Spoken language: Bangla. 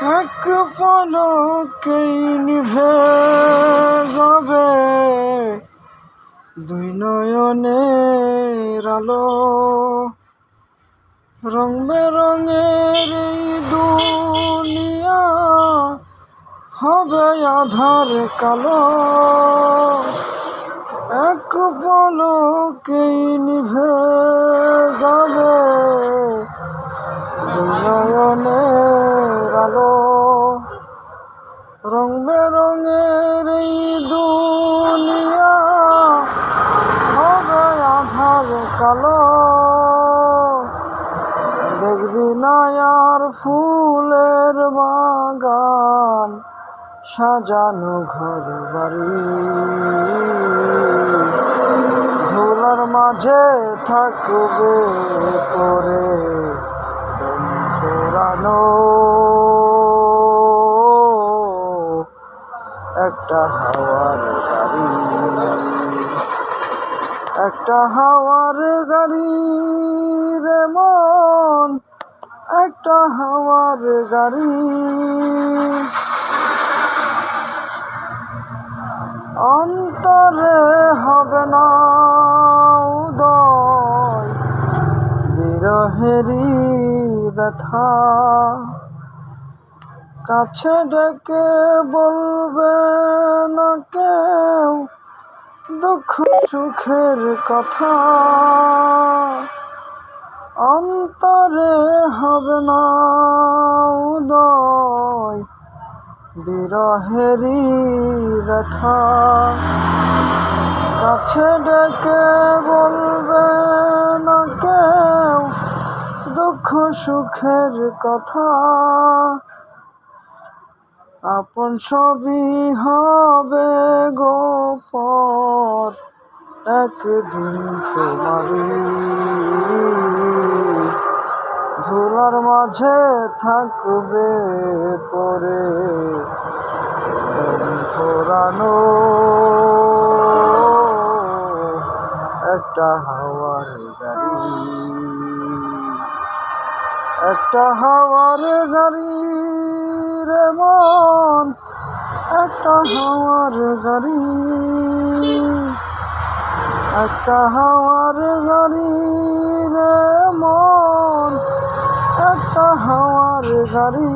এক পলকেই নিভে যাবে। দুই নয়নের আলো, রং বেরঙের দুনিয়া হবে আধার কালো। এক পলকেই নিভে ফুলের বাগান, সাজানো ঘর বাড়ি। ধুলার মাঝে থাকবে করে দম একটা হাওয়ার গাড়ি, একটা হাওয়ার গাড়ি রে মন একটা হাওয়ার গাড়ি। অন্তরে হবে না উদয়, বিরহেরই ব্যথা। কাছে ডেকে বলবে না কেউ দুঃখ সুখের কথা। অন্তরে হবে না উদয়, বিরহেরই ব্যথা। কাছে ডেকে বলবে না কেউ দুঃখ সুখের কথা। আপন সবই হবে গোপর, একদিন তোমারই। ধুলার মাঝে থাকবে পরে ফোরানো একটা হাওয়ার গাড়ি। একটা হাওয়ার গাড়ি রে মন। একটা হাওয়ার গাড়ি। একটা হাওয়ার গাড়ি রে হাওয়ার গাড়ি।